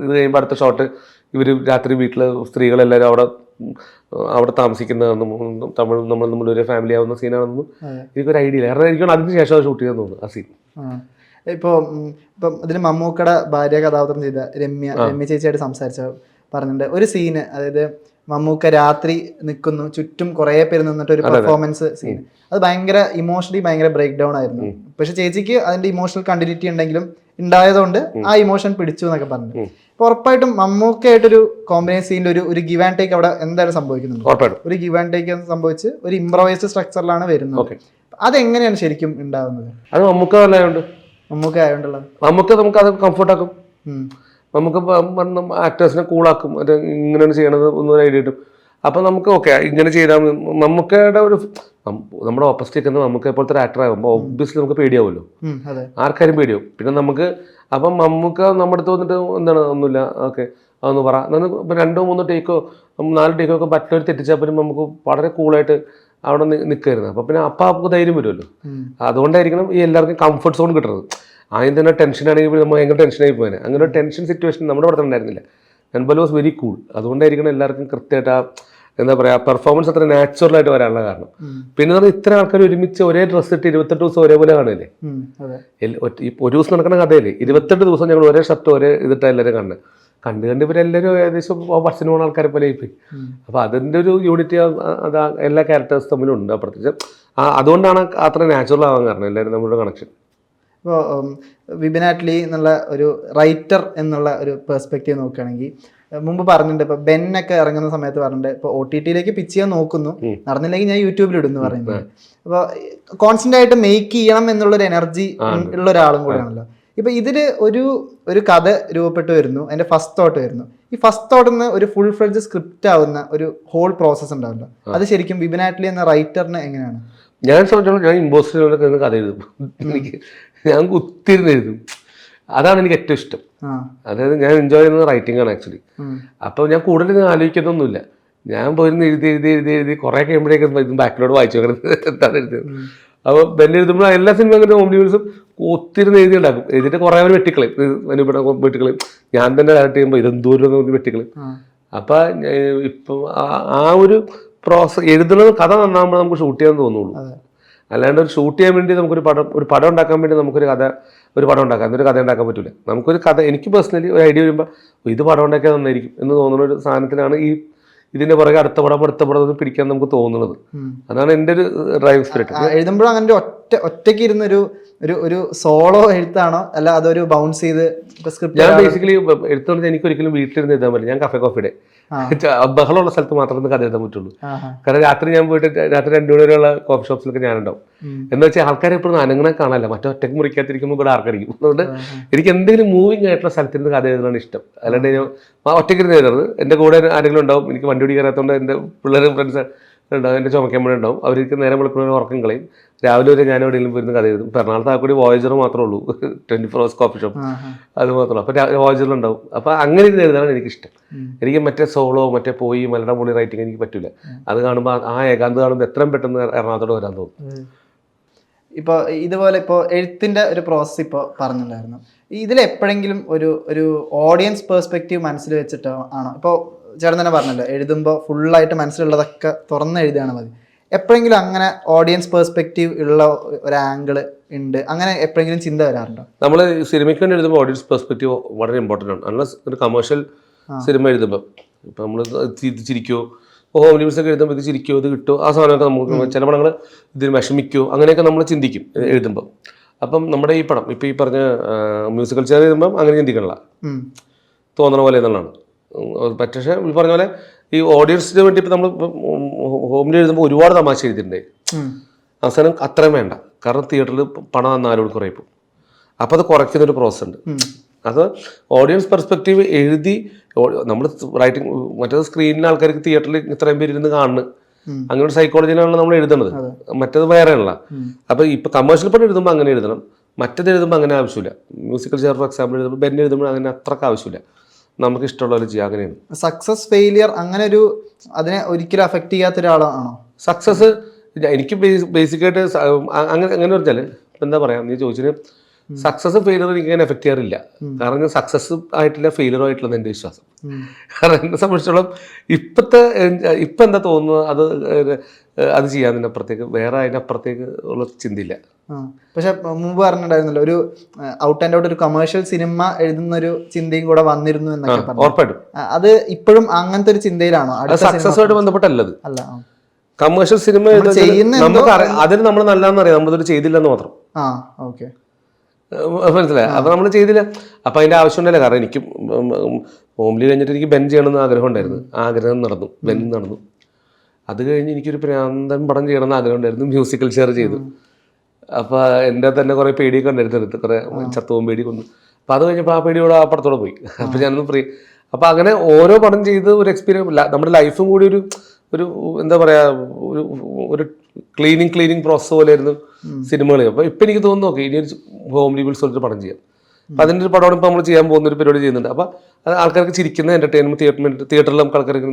ഇത് കഴിയുമ്പോൾ അടുത്ത ഷോട്ട് ഇവർ രാത്രി വീട്ടിൽ സ്ത്രീകളെല്ലാവരും അവിടെ അവിടെ താമസിക്കുന്നതെന്നും തമിഴ് നമ്മൾ നമ്മൾ ഒരു ഫാമിലി ആവുന്ന സീനാണെന്നും. എനിക്കൊരു ഐഡിയ ഇല്ല. കാരണം എനിക്ക് അതിന് ശേഷം ഷൂട്ട് ചെയ്യാൻ തോന്നുന്നു ആ സീൻ ഇപ്പോൾ ഇപ്പൊ ഇതിന് മമ്മൂക്കയുടെ ഭാര്യ കഥാപാത്രം ചെയ്ത രമ്യ രമ്യ ചേച്ചിയായിട്ട് സംസാരിച്ച പറഞ്ഞിട്ടുണ്ട്. ഒരു സീന് അതായത് മമ്മൂക്ക രാത്രി നിൽക്കുന്നു ചുറ്റും കുറെ പേര് നിന്നിട്ട് ഒരു പെർഫോമൻസ് സീൻ അത് ഭയങ്കര ഇമോഷണലി ഭയങ്കര ബ്രേക്ക് ഡൗൺ ആയിരുന്നു പക്ഷെ ചേച്ചിക്ക് അതിന്റെ ഇമോഷണൽ കണ്ടിന്യൂറ്റി ഉണ്ടെങ്കിലും ഉണ്ടായതുകൊണ്ട് ആ ഇമോഷൻ പിടിച്ചു എന്നൊക്കെ പറഞ്ഞു. അപ്പൊ ഉറപ്പായിട്ടും മമ്മൂക്കായിട്ടൊരു കോമ്പിനേഷൻ സീനിൽ ഒരു ഒരു ഗിവ് ആൻഡ് ടേക്ക് അവിടെ എന്തായാലും സംഭവിക്കുന്നുണ്ട്. ഒരു ഗിവ് ആൻഡ് ടേക്ക് സംഭവിച്ച് ഒരു ഇംപ്രവൈസ്ഡ് സ്ട്രക്ചറിലാണ് വരുന്നത്. അതെങ്ങനെയാണ് ശരിക്കും ഉണ്ടാകുന്നത് അത് മമ്മൂക്ക മമ്മൂക്ക ആയതുകൊണ്ടുള്ള നമുക്ക് നമുക്ക് അത് കംഫർട്ടാക്കും. നമുക്ക് ആക്ടേഴ്സിനെ കൂളാക്കും അത് ഇങ്ങനെയാണ് ചെയ്യണത് എന്നൊരു ഐഡിയ കിട്ടും. അപ്പം നമുക്ക് ഓക്കെ ഇങ്ങനെ ചെയ്താൽ നമുക്കടെ ഒരു നമ്മുടെ ഓപ്പോസിറ്റ് നിൽക്കുന്ന നമുക്ക് പോലത്തെ ഒരു ആക്ടർ ആകുമ്പോൾ ഒബ്വിയസ്ലി നമുക്ക് പേടിയാവുമല്ലോ. ആർക്കാരും പേടിയാവും. പിന്നെ നമുക്ക് അപ്പം നമുക്ക് നമ്മുടെ അടുത്ത് വന്നിട്ട് എന്താണ് ഒന്നുമില്ല. ഓക്കെ അതൊന്ന് പറ. ഇപ്പം രണ്ടോ മൂന്നോ ടേക്കോ നാല് ടേക്കോ ഒക്കെ പറ്റുന്നവർ തെറ്റിച്ചാൽ പോലും നമുക്ക് വളരെ കൂളായിട്ട് അവിടെ നിൽക്കായിരുന്നു അപ്പം പിന്നെ അപ്പം നമുക്ക് ധൈര്യം വരുമല്ലോ. അതുകൊണ്ടായിരിക്കണം ഈ എല്ലാവർക്കും കംഫർട്ട് സോൺ കിട്ടുന്നത് ആദ്യം തന്നെ ടെൻഷൻ ആണെങ്കിൽ നമ്മൾ ഭയങ്കര ടെൻഷനായി പോയത് അങ്ങനെ ഒരു ടെൻഷൻ സിറ്റുവേഷൻ നമ്മുടെ പടത്തിൽ ഉണ്ടായിരുന്നില്ല. നൻബൽ വാസ് വെരി കൂൾ അതുകൊണ്ടായിരിക്കണം എല്ലാവർക്കും കൃത്യമായിട്ട് ആ എന്താ പറയുക പെർഫോമൻസ് അത്ര നാച്ചുറലായിട്ട് വരാനുള്ള കാരണം. പിന്നെ നമ്മൾ ഇത്ര ആൾക്കാർ ഒരുമിച്ച് ഒരേ ഡ്രസ്സ് ഇട്ട് ഇരുപത്തെട്ട് ദിവസം ഒരേപോലെ കാണില്ലേ ഒരു ദിവസം നടക്കുന്ന കഥയല്ലേ? ഇരുപത്തെട്ട് ദിവസം ഞങ്ങൾ ഒരേ ഷർട്ട് ഒരേ ഇതിട്ട എല്ലാവരും കാണുന്നത് കണ്ട് കണ്ട് ഇവരെല്ലാവരും ഏകദേശം ബസ്സിന് പോകുന്ന ആൾക്കാരെ പോലെ ആയിപ്പോയി. അപ്പോൾ അതിന്റെ ഒരു യൂണിറ്റി അത് എല്ലാ ക്യാരക്ടേഴ്സ് തമ്മിലുണ്ട് ഉണ്ട് പ്രത്യേകിച്ച് ആ അതുകൊണ്ടാണ് അത്ര നാച്ചുറൽ ആവാൻ കാരണം എല്ലാവരും നമ്മുടെ കണക്ഷൻ ഇപ്പോൾ വിപിൻ ആറ്റ്ലി എന്നുള്ള ഒരു റൈറ്റർ എന്നുള്ള ഒരു പെർസ്പെക്റ്റീവ് നോക്കുകയാണെങ്കിൽ മുമ്പ് പറഞ്ഞിട്ടുണ്ട് ഇപ്പൊ ബെന്നൊക്കെ ഇറങ്ങുന്ന സമയത്ത് പറഞ്ഞിട്ടുണ്ട് ഇപ്പൊ ഒ ടി ടിയിലേക്ക് പിച്ച് ചെയ്യാൻ നോക്കുന്നു നടന്നില്ലെങ്കിൽ ഞാൻ യൂട്യൂബിൽ ഇടുന്നു പറയുന്നത് അപ്പോൾ കോൺസ്റ്റന്റ് ആയിട്ട് മേക്ക് ചെയ്യണം എന്നുള്ളൊരു എനർജി ഉള്ള ഒരാളും കൂടെയാണല്ലോ ഇപ്പൊ ഇതിൽ ഒരു ഒരു കഥ രൂപപ്പെട്ട് വരുന്നു അതിന്റെ ഫസ്റ്റ് തോട്ട് വരുന്നു. ഈ ഫസ്റ്റ് തോട്ടിൽ നിന്ന് ഒരു ഫുൾ ഫ്ലെഡ്ജ് സ്ക്രിപ്റ്റ് ആവുന്ന ഒരു ഹോൾ പ്രോസസ് ഉണ്ടാവില്ല. അത് ശരിക്കും വിബിനാറ്റ്ലി ആറ്റ്ലി എന്ന റൈറ്ററിന് എങ്ങനെയാണ്? ഞാൻ സംബന്ധിച്ചോളം ഞാൻ നിന്ന് കഥ എഴുതും. എനിക്ക് ഞാൻ കുത്തിരുന്ന് എഴുതും. അതാണ് എനിക്ക് ഏറ്റവും ഇഷ്ടം. അതായത് ഞാൻ എൻജോയ് ചെയ്യുന്നത് റൈറ്റിംഗ് ആണ് ആക്ച്വലി. അപ്പോൾ ഞാൻ കൂടുതൽ ആലോചിക്കുന്നൊന്നുമില്ല. ഞാൻ പോയിരുന്ന് എഴുതി എഴുതി എഴുതി എഴുതി കുറേ കഴിയുമ്പോഴേക്കും ഇത് ബാക്കിലോട് വായിച്ചു എന്താണ് എഴുതിയത് അപ്പോൾ ബെൻ എഴുതുമ്പോൾ എല്ലാ സിനിമ അങ്ങനെ ഹോം ന്യൂസും ഒത്തിരി എഴുതി ഉണ്ടാക്കും എഴുതിയിട്ട് കുറേ അവർ വെട്ടിക്കളയും. ഇവിടെ വെട്ടിക്കളയും. ഞാൻ തന്നെ ഡയറക്റ്റ് ചെയ്യുമ്പോൾ ഇതെന്തോരം വെട്ടിക്കളയും. ആ. അപ്പം ഇപ്പം ആ- ഒരു പ്രോസസ് എഴുതുന്നത് കഥ നന്നാകുമ്പോൾ നമുക്ക് ഷൂട്ട് ചെയ്യാൻ തോന്നുള്ളൂ. അല്ലാണ്ട് ഒരു ഷൂട്ട് ചെയ്യാൻ വേണ്ടി നമുക്കൊരു പടം ഒരു പടം ഉണ്ടാക്കാൻ വേണ്ടി നമുക്കൊരു കഥ ഒരു പടം ഉണ്ടാക്കാം എന്നൊരു കഥ ഉണ്ടാക്കാൻ പറ്റില്ല നമുക്കൊരു കഥ എനിക്ക് പേഴ്സണലി ഒരു ഐഡിയ വരുമ്പോൾ ഇത് പടം ഉണ്ടാക്കിയാൽ നന്നായിരിക്കും എന്ന് തോന്നുന്ന ഒരു സാധനത്തിനാണ് ഈ ഇതിന്റെ പുറകെ അടുത്ത പടം അടുത്ത പടം എന്ന് പിടിക്കാൻ നമുക്ക് തോന്നുന്നത്. അതാണ് എന്റെ ഒരു ഡ്രൈവ് സ്പിരിറ്റ് എഴുതുമ്പോഴും അങ്ങനെ ഒറ്റ ഒറ്റയ്ക്ക് ഇരുന്നൊരു ഒരു ഒരു സോളോ എഴുത്താണോ? അല്ല അതൊരു ബൗൺസ് ചെയ്ത് ഞാൻ ബേസിക്കലി എഴുത്തുകൊണ്ട് എനിക്ക് ഒരിക്കലും വീട്ടിലിരുന്ന് എഴുതാൻ പറ്റില്ല. ഞാൻ കഫേ കോഫിയുടെ. ബഹളമുള്ള സ്ഥലത്ത് മാത്രമേ കഥ എഴുതാൻ പറ്റുള്ളൂ. കാരണം രാത്രി ഞാൻ പോയിട്ട് രാത്രി രണ്ടു മണി വരെയുള്ള കോഫി ഷോപ്സിലൊക്കെ ഞാനുണ്ടാവും എന്ന് വെച്ചാൽ ആൾക്കാരെ എപ്പോഴും അനങ്ങനെ കാണാനല്ല. മറ്റേ ഒറ്റയ്ക്ക് മുറിക്കാത്തിരിക്കുമ്പോൾ ഇവിടെ ആർക്കറിയും. അതുകൊണ്ട് എനിക്ക് എന്തെങ്കിലും മൂവിങ് ആയിട്ടുള്ള സ്ഥലത്തിരുന്ന് കഥ എഴുതാനാണ് ഇഷ്ടം. അല്ലാണ്ട് ഞാൻ ആ ഒറ്റയ്ക്ക് ഇരുന്ന് എഴുതരുത്. എന്റെ കൂടെ ആരെങ്കിലും ഉണ്ടാവും. എനിക്ക് വണ്ടി ഓടിക്കാത്തതുകൊണ്ട് എന്റെ പിള്ളേരും ഫ്രണ്ട്സ് ഉണ്ടാവും. എന്റെ ഉണ്ടാവും. അവർക്ക് നേരെ വിളിക്കുന്ന ഉറക്കം കളയും. രാവിലെ വരെ ഞാൻ എവിടെയെങ്കിലും വരുന്ന കഥ എഴുതും. എറണാകുളത്ത് ആ കൂടി വോയേജർ മാത്രമേ ഉള്ളൂ. Twenty four hours coffee shop അത് മാത്രമേ അപ്പോൾ വോയേജറിലുണ്ടാവും അപ്പൊ അങ്ങനെ ഇരുന്ന് എഴുതാനാണ് എനിക്കിഷ്ടം. എനിക്ക് മറ്റേ സോളോ മറ്റേ പോയി മലയാളം പൊളി റൈറ്റിംഗ് എനിക്ക് പറ്റില്ല അത് കാണുമ്പോൾ ആ ഏകാന്ത് കാണുമ്പോൾ എത്രയും പെട്ടെന്ന് എറണാകുളത്തോട് വരാൻ തോന്നും. ഇപ്പോൾ ഇതുപോലെ ഇപ്പോൾ എഴുത്തിന്റെ ഒരു പ്രോസസ്സ് ഇപ്പോൾ പറഞ്ഞിട്ടുണ്ടായിരുന്നു. ഇതിൽ എപ്പോഴെങ്കിലും ഒരു ഒരു ഓഡിയൻസ് പേഴ്സ്പെക്റ്റീവ് മനസ്സിൽ വെച്ചിട്ടോ ആണോ? ഇപ്പോൾ ചേട്ടൻ തന്നെ പറഞ്ഞല്ലോ എഴുതുമ്പോൾ ഫുള്ളായിട്ട് മനസ്സിലുള്ളതൊക്കെ തുറന്ന് എഴുതുകയാണ് മതി. എപ്പോഴെങ്കിലും അങ്ങനെ ഓഡിയൻസ് പേഴ്സ്പെക്റ്റീവ് ഉള്ള ഒരു ആംഗിൾ ഉണ്ട്. അങ്ങനെ എപ്പോഴെങ്കിലും ചിന്ത വരാറുണ്ടോ? നമ്മൾ സിനിമയ്ക്ക് വേണ്ടി എഴുതുമ്പോൾ ഓഡിയൻസ് പെർസ്പെക്റ്റീവ് വളരെ ഇമ്പോർട്ടന്റ് ആണ്. അല്ല ഒരു കമേഴ്ഷ്യൽ സിനിമ എഴുതുമ്പോൾ ഇപ്പം നമ്മൾ ഇത് ഇപ്പോൾ ഹോം ന്യൂസ് ഒക്കെ എഴുതുമ്പോൾ ഇത് ചിരിക്കുമോ ഇത് കിട്ടുമോ ആ സാധനമൊക്കെ നമുക്ക് ചില പടങ്ങൾ ഇതിന് വിഷമിക്കുമോ അങ്ങനെയൊക്കെ നമ്മൾ ചിന്തിക്കും എഴുതുമ്പോൾ അപ്പം നമ്മുടെ ഈ പടം ഇപ്പം ഈ പറഞ്ഞ മ്യൂസിക്കൽ ചെയർ എഴുതുമ്പം അങ്ങനെ ചിന്തിക്കണില്ല. തോന്നണ പോലെ എന്നുള്ളതാണ്. പക്ഷേ ഈ പറഞ്ഞ പോലെ ഈ ഓഡിയൻസിന് വേണ്ടി ഇപ്പം നമ്മൾ ഹോമിൽ എഴുതുമ്പോൾ ഒരുപാട് തമാശ എഴുതിയിട്ടുണ്ട്. ഉം. അവസാനം അത്രയും വേണ്ട. കാരണം തിയേറ്ററിൽ പണം തന്നാലോട് പോകും അപ്പോൾ അത് കുറയ്ക്കുന്നൊരു പ്രോസസ് ഉണ്ട്. അത് ഓഡിയൻസ് പെർസ്പെക്റ്റീവ് എഴുതി നമ്മൾ റൈറ്റിംഗ് മറ്റേത് സ്ക്രീനിൽ ആൾക്കാർക്ക് തിയേറ്ററിൽ ഇത്രയും പേര് ഇരുന്ന് കാണുന്നു അങ്ങനെ ഒരു സൈക്കോളജിയിലാണ് നമ്മൾ എഴുതുന്നത് മറ്റേത് വേറെയുള്ള അപ്പം അപ്പോൾ ഇപ്പോൾ കമേഴ്ഷ്യൽ പടം എഴുതുമ്പോൾ അങ്ങനെ എഴുതണം. മറ്റേത് എഴുതുമ്പോൾ അങ്ങനെ ആവശ്യമില്ല. മ്യൂസിക്കൽ ചെയർ ഫോർ എക്സാമ്പിൾ എഴുതുമ്പോൾ ബെൻ എഴുതുമ്പോൾ അങ്ങനെ അത്രയ്ക്ക് ആവശ്യമില്ല. നമുക്ക് ഇഷ്ടമുള്ള ഒരു ചെയ്യാം അങ്ങനെയാണ്. സക്സസ് ഫെയിലിയർ അങ്ങനെ ഒരു അതിനെ ഒരിക്കലും അഫക്റ്റ് ചെയ്യാത്ത ഒരാളാണോ സക്സസ് എനിക്ക് ബേസിക്കായിട്ട് അങ്ങനെ അങ്ങനെ പറഞ്ഞാൽ എന്താ പറയാ? നീ ചോദിച്ചിട്ട് സക്സസ് ഫെയിലർ എനിക്ക് അങ്ങനെ എഫക്ട് ചെയ്യാറില്ല. കാരണം സക്സസ് ആയിട്ടില്ല ഫെയിലർ ആയിട്ടില്ല എന്റെ വിശ്വാസം. കാരണം എന്നെ സംബന്ധിച്ചോളം ഇപ്പോഴത്തെ ഇപ്പം എന്താ തോന്നുന്നത് അത് അത് ചെയ്യാതിനപ്പുറത്തേക്ക് വേറെ അതിനപ്പുറത്തേക്ക് ഉള്ള ചിന്തയില്ല. പക്ഷെ മുമ്പ് പറഞ്ഞിട്ടുണ്ടായിരുന്നല്ലോ ഒരു ഔട്ട് ആൻഡ് ഔട്ട് ഒരു കമേഴ്ഷ്യൽ സിനിമ എഴുതുന്ന ഒരു ചിന്തയും കൂടെ വന്നിരുന്നു എന്നൊക്കെ ഉറപ്പായിട്ടും. അത് ഇപ്പോഴും അങ്ങനത്തെ ഒരു ചിന്തയിലാണോ സക്സസ്സുമായിട്ട് ബന്ധപ്പെട്ടല്ലത്. അല്ല. കമേഴ്ഷ്യൽ സിനിമ നമുക്ക് അതിന് നമ്മൾ നല്ലതെന്ന് അറിയാം. നമ്മളിതൊരു ചെയ്തില്ലെന്ന് മാത്രം. ആ ഓക്കെ. മനസ്സിലായി? അപ്പം നമ്മൾ ചെയ്തില്ല. അപ്പം അതിന്റെ ആവശ്യം ആവശ്യമുണ്ടല്ലോ. കാരണം എനിക്ക് ഹോംലി കഴിഞ്ഞിട്ട് എനിക്ക് ബെൻ ചെയ്യണമെന്ന് ആഗ്രഹം ഉണ്ടായിരുന്നു. ആഗ്രഹം നടന്നു. ബെൻ നടന്നു. അത് കഴിഞ്ഞ് എനിക്കൊരു പ്രാന്തൻ പടം ചെയ്യണമെന്ന് ആഗ്രഹം ഉണ്ടായിരുന്നു മ്യൂസിക്കൽ ഷെയർ ചെയ്തു. അപ്പോൾ എന്റെ തന്നെ കുറേ പേടിയൊക്കെ ഉണ്ടായിരുന്നു. അടുത്ത് കുറേ ചത്തവും പേടി കൊന്നു. അപ്പോൾ അത് കഴിഞ്ഞപ്പോൾ ആ പേടിയോടെ ആ പടത്തോടെ പോയി. അപ്പോൾ ഞാനൊന്ന് ഫ്രീ അപ്പം അങ്ങനെ ഓരോ പടം ചെയ്ത് ഒരു എക്സ്പീരിയൻസ് നമ്മുടെ ലൈഫും കൂടി ഒരു ഒരു എന്താ പറയുക ഒരു ഒരു ക്ലീനിങ് ക്ലീനിങ് പ്രോസസ് പോലെ ആയിരുന്നു സിനിമകൾ അപ്പൊ ഇപ്പൊ എനിക്ക് തോന്നുന്നു ഓക്കെ ഇനി ഒരു ഹോം ലീബിൾസ് ഒരു പടം ചെയ്യാം. അപ്പൊ അതിന്റെ ഒരു പടമാണ് ഇപ്പൊ നമ്മൾ ചെയ്യാൻ പോകുന്ന ഒരു പരിപാടി ചെയ്യുന്നുണ്ട്. അപ്പോൾ അത് ആൾക്കാർക്ക് ചിരിക്കുന്ന എന്റർടൈൻമെന്റ് തിയേറ്ററിൽ തിയേറ്ററിൽ നമുക്ക് ആൾക്കാർക്ക്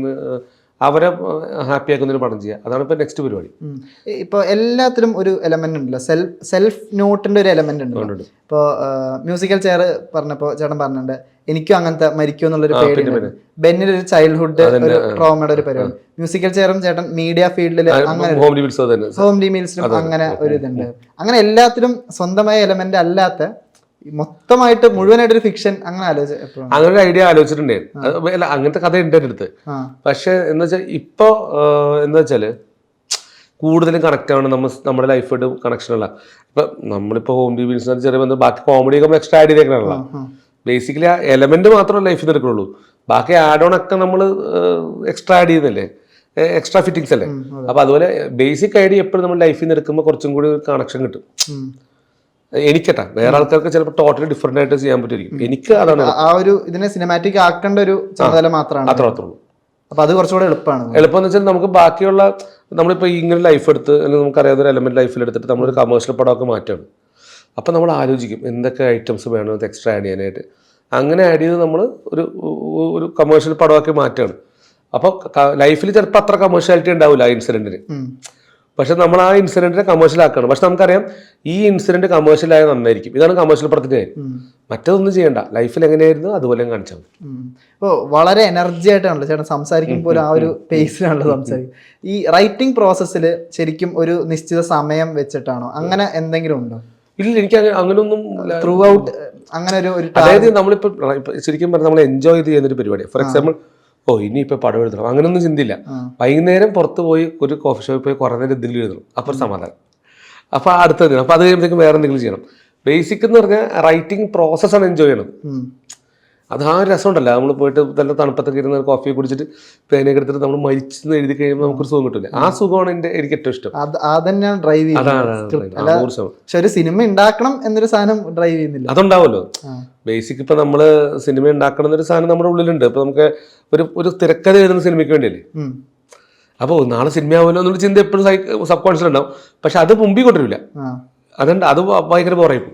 അവരെ ഹാപ്പി ആക്കുന്നതിന് പടം ചെയ്യുക. അതാണ് ഇപ്പൊ നെക്സ്റ്റ് പരിപാടി. ഇപ്പോൾ ഇപ്പൊ എല്ലാത്തിലും ഒരു എലമെന്റ് ഉണ്ടല്ലോ. സെൽഫ് സെൽഫ് നോട്ടിന്റെ ഒരു എലമെന്റ് ഉണ്ട് ഇപ്പോൾ ഇപ്പോ മ്യൂസിക്കൽ ചെയർ പറഞ്ഞപ്പോൾ ചേട്ടൻ പറഞ്ഞിട്ടുണ്ട് എനിക്കും അങ്ങനത്തെ മരിക്കും എന്നുള്ളൊരു പേടി ബെന്നിൽ ഒരു ചൈൽഡ്ഹുഡ് ഒരു. ട്രോമയുടെ ഒരു പരിപാടി. മ്യൂസിക്കൽ ചെയറും ചേട്ടൻ മീഡിയ ഫീൽഡിൽ അങ്ങനെ ഹോം ഡിമീൽസിലും അങ്ങനെ ഒരു ഇതുണ്ട്. അങ്ങനെ എല്ലാത്തിലും സ്വന്തമായ എലമെന്റ് അല്ലാത്ത മൊത്തമായിട്ട് മുഴുവനായിട്ട് ഒരു ഫിക്ഷൻ അങ്ങനെ ആലോചിച്ച അങ്ങനെ ഒരു ഐഡിയ ആലോചിച്ചിട്ടുണ്ടായിരുന്നു അല്ല അങ്ങനത്തെ കഥ ഉണ്ട് എന്റെ അടുത്ത്. പക്ഷെ എന്ന് വെച്ചാൽ ഇപ്പോ എന്താ വെച്ചാൽ കൂടുതലും കണക്ട് ആവണം നമ്മൾ നമ്മുടെ ലൈഫായിട്ട് കണക്ഷൻ ഉള്ള. ഇപ്പൊ നമ്മളിപ്പോ ഹോം ഡിവിൽസ് ചെറിയ ബന്ധം ബാക്കി കോമഡി ഒക്കെ എക്സ്ട്രാ ആഡ് ചെയ്തേക്കണല്ലോ. ബേസിക്കലി ആ. എലമെന്റ് മാത്രമേ ലൈഫിൽ നിന്ന് എടുക്കുള്ളൂ. ബാക്കി ആഡ് ഓൺ ഒക്കെ നമ്മൾ എക്സ്ട്രാ ആഡ് ചെയ്യുന്നില്ലേ എക്സ്ട്രാ ഫിറ്റിങ്സ് അല്ലേ? അപ്പൊ അതുപോലെ ബേസിക് ഐഡിയ എപ്പോഴും നമ്മൾ ലൈഫിൽ നിന്ന് എടുക്കുമ്പോൾ കുറച്ചും കൂടി കണക്ഷൻ കിട്ടും. എനിക്കട്ടാ. വേറെ ആൾക്കാർക്ക് ചിലപ്പോൾ ടോട്ടലി ഡിഫറെന്റ് ആയിട്ട് ചെയ്യാൻ പറ്റുമായിരിക്കും. എനിക്ക് അതാണ് ആ- ഒരു ഇതിനെ സിനിമാറ്റിക് ആക്കേണ്ട ഒരു ചുമതല മാത്രമാണ്. അത്ര ഉള്ളൂ. അപ്പൊ അത് കുറച്ചുകൂടെ എളുപ്പമാണ്. എളുപ്പം എന്ന് വെച്ചാൽ നമുക്ക് ബാക്കിയുള്ള നമ്മളിപ്പോൾ ഇങ്ങനെ ലൈഫ് എടുത്ത് അല്ലെങ്കിൽ നമുക്ക് അറിയാവുന്ന ഒരു എലമെന്റ് ലൈഫിൽ എടുത്തിട്ട് നമ്മളൊരു കമേഴ്ഷ്യൽ പടമൊക്കെ മാറ്റാണ് അപ്പം നമ്മൾ ആലോചിക്കും എന്തൊക്കെ ഐറ്റംസ് വേണം ഇത് എക്സ്ട്രാ ആഡ് ചെയ്യാനായിട്ട്. അങ്ങനെ ആഡ് ചെയ്ത് നമ്മൾ ഒരു ഒരു കമേഴ്ഷ്യൽ പടമാക്കി മാറ്റുകയാണ്. അപ്പോൾ ലൈഫിൽ ചിലപ്പോൾ അത്ര കമേഴ്ഷ്യാലിറ്റി ഉണ്ടാവില്ല ആ ഇൻസിഡന്റിന്. പക്ഷെ നമ്മൾ ആ ഇൻസിഡന്റിനെ കമേഴ്ഷ്യൽ ആക്കണം. പക്ഷെ നമുക്കറിയാം ഈ ഇൻസിഡന്റ് കമേഴ്ഷ്യൽ ആയ നന്നായിരിക്കും. ഇതാണ് കമേഴ്ഷ്യൽ പടത്തിന്റെ കാര്യം മറ്റൊന്നും ചെയ്യണ്ട. ലൈഫിൽ എങ്ങനെയായിരുന്നു അതുപോലെ കാണിച്ചാൽ മതി. ഉം. വളരെ എനർജി ആയിട്ടാണല്ലോ ചേട്ടൻ സംസാരിക്കുമ്പോൾ ആ ഒരു പേസിലാണല്ലോ സംസാരിക്കും ഈ റൈറ്റിംഗ് പ്രോസസ്സിൽ ശരിക്കും ഒരു നിശ്ചിത സമയം വെച്ചിട്ടാണോ? അങ്ങനെ എന്തെങ്കിലും ഉണ്ടോ? ഇല്ല എനിക്ക് അങ്ങനൊന്നും അങ്ങനെയൊന്നും ത്രൂ ഔട്ട് അങ്ങനെ ഒരു ഒരു അതായത് നമ്മളിപ്പോൾ ശരിക്കും പറഞ്ഞാൽ നമ്മൾ എൻജോയ് ചെയ്ത് ചെയ്യുന്ന ഒരു പരിപാടി ഫോർ എക്സാമ്പിൾ ഓ ഇനി ഇപ്പോൾ പടം എഴുതണം. അങ്ങനെയൊന്നും ചിന്തയില്ല വൈകുന്നേരം പുറത്ത് പോയി ഒരു കോഫി ഷോപ്പിൽ പോയി കുറേ നേരം ഇതിൽ എഴുതണം അപ്പോൾ സമാധാനം. അപ്പോൾ അടുത്തത് അപ്പോൾ അത് കഴിയുമ്പോഴത്തേക്കും വേറെ എന്തെങ്കിലും ചെയ്യണം. ബേസിക് എന്ന് പറഞ്ഞാൽ റൈറ്റിംഗ് പ്രോസസ്സാണ് എൻജോയ് ചെയ്യണം. അത് ആ ഒരു രസമുണ്ടല്ലോ. നമ്മൾ പോയിട്ട് നല്ല തണുപ്പത്തൊക്കെ ഇരുന്ന് കോഫി കുടിച്ചിട്ട് പേനയൊക്കെ എടുത്തിട്ട് നമ്മൾ മരിച്ചെന്ന് എഴുതി കഴിയുമ്പോൾ നമുക്കൊരു സുഖം കിട്ടില്ല ആ സുഖമാണ് എന്റെ എനിക്ക് ഏറ്റവും ഇഷ്ടം. അത് അതന്നെയാണ് ഡ്രൈവ് ചെയ്യുന്നത്. പക്ഷെ ഒരു സിനിമ ഉണ്ടാക്കണം എന്നൊരു സാധനം ഡ്രൈവ് ചെയ്യുന്നില്ല. അതുണ്ടാവുമല്ലോ. ബേസിക് ഇപ്പൊ നമ്മൾ സിനിമ ഉണ്ടാക്കണം എന്നൊരു സാധനം നമ്മുടെ ഉള്ളിലുണ്ട്. ഇപ്പൊ നമുക്ക് ഒരു ഒരു തിരക്കഥ എഴുതുന്ന സിനിമയ്ക്ക് വേണ്ടിയല്ലേ. അപ്പോൾ നാളെ സിനിമയാവുമല്ലോ എന്നുള്ള ചിന്ത എപ്പോഴും സബ് കോൺഷ്യസ് ഉണ്ടാവും. പക്ഷെ അത് മുമ്പിൽ കൊണ്ടുവരില്ല. അതുകൊണ്ട് അത് ഭയങ്കര പറയും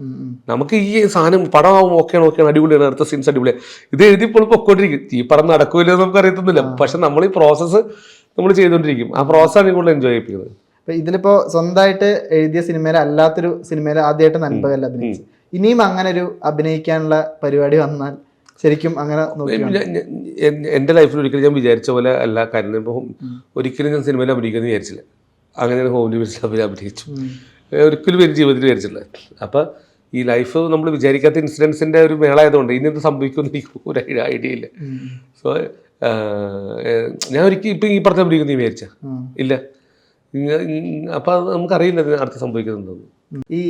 ഉം, ഉം. നമുക്ക് ഈ സാധനം പടമാവും ഓക്കെയാണ് ഓക്കെയാണ് അടിപൊളിയാണ് അടുത്ത സീൻസ് അടിപൊളിയാണ് ഇത് എഴുതി ഇപ്പോൾ പൊക്കോണ്ടിരിക്കും. ഈ പടം നടക്കൂല നമുക്ക് അറിയത്തൊന്നുമില്ല. പക്ഷെ നമ്മൾ ഈ പ്രോസസ്സ് നമ്മൾ ചെയ്തുകൊണ്ടിരിക്കും. ആ പ്രോസസ്സാണ് കൂടുതൽ എൻജോയ് ചെയ്യിപ്പിക്കുന്നത്. ഇതിലിപ്പോ സ്വന്തമായിട്ട് എഴുതിയ സിനിമയിൽ അല്ലാത്തൊരു സിനിമയിൽ ആദ്യമായിട്ട് നൻപകല്ല അഭിനയിച്ചു. ഇനിയും അങ്ങനെ ഒരു അഭിനയിക്കാനുള്ള പരിപാടി വന്നാൽ ശരിക്കും അങ്ങനെ എന്റെ ലൈഫിൽ ഒരിക്കലും ഞാൻ വിചാരിച്ച പോലെ അല്ല. കാര്യം ഇപ്പോൾ ഒരിക്കലും ഞാൻ സിനിമയിൽ അഭിനയിക്കുമെന്ന് വിചാരിച്ചില്ല. അങ്ങനെ ഞാൻ ഹോം ഡിവിഷനിൽ അഭിനയിച്ചു. ഒരിക്കലും എന്റെ ജീവിതത്തിൽ വിചാരിച്ചില്ല അപ്പോൾ ഈ ലൈഫ് നമ്മൾ വിചാരിക്കാത്ത ഇൻസിഡൻസിന്റെ ഒരു മേളായതുകൊണ്ട് ഇനി എന്ത് സംഭവിക്കുമെന്ന് എനിക്ക് ഒരു ഐഡിയ ഇല്ല. സോ ഞാൻ ഒരിക്കലും ഇപ്പം ഈ പറഞ്ഞ അഭിനയിക്കുന്നു വിചാരിച്ച? ഇല്ല. അപ്പം നമുക്കറിയില്ല അടുത്ത് സംഭവിക്കുന്നുണ്ടോ ഈ